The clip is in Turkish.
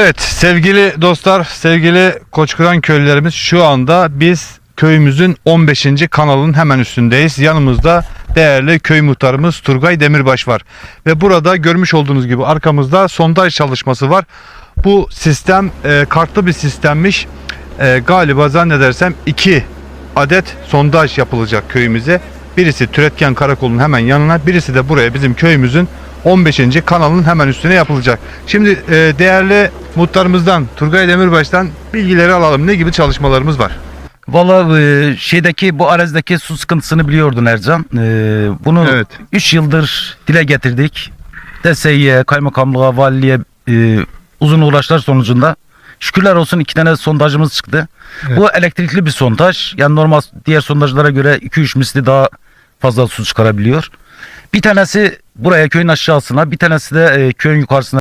Evet sevgili dostlar, sevgili Koçkıran köylülerimiz şu anda biz köyümüzün 15. kanalının hemen üstündeyiz. Yanımızda değerli köy muhtarımız Turgay Demirbaş var. Ve burada görmüş olduğunuz gibi arkamızda sondaj çalışması var. Bu sistem e, kartlı bir sistemmiş. E, galiba zannedersem iki adet sondaj yapılacak köyümüze. Birisi Türetken Karakol'un hemen yanına, birisi de buraya bizim köyümüzün 15. kanalın hemen üstüne yapılacak. Şimdi e, değerli muhtarımızdan Turgay Demirbaş'tan bilgileri alalım. Ne gibi çalışmalarımız var? Valla e, şeydeki bu arazdaki su sıkıntısını biliyordun Ercan. E, bunu Evet. 3 yıldır dile getirdik. DSİ'ye, kaymakamlığa, valiliğe e, uzun uğraşlar sonucunda şükürler olsun iki tane sondajımız çıktı. Evet. Bu elektrikli bir sondaj. Yani normal diğer sondajlara göre 2-3 misli daha fazla su çıkarabiliyor. Bir tanesi buraya köyün aşağısına, bir tanesi de e, köyün yukarısına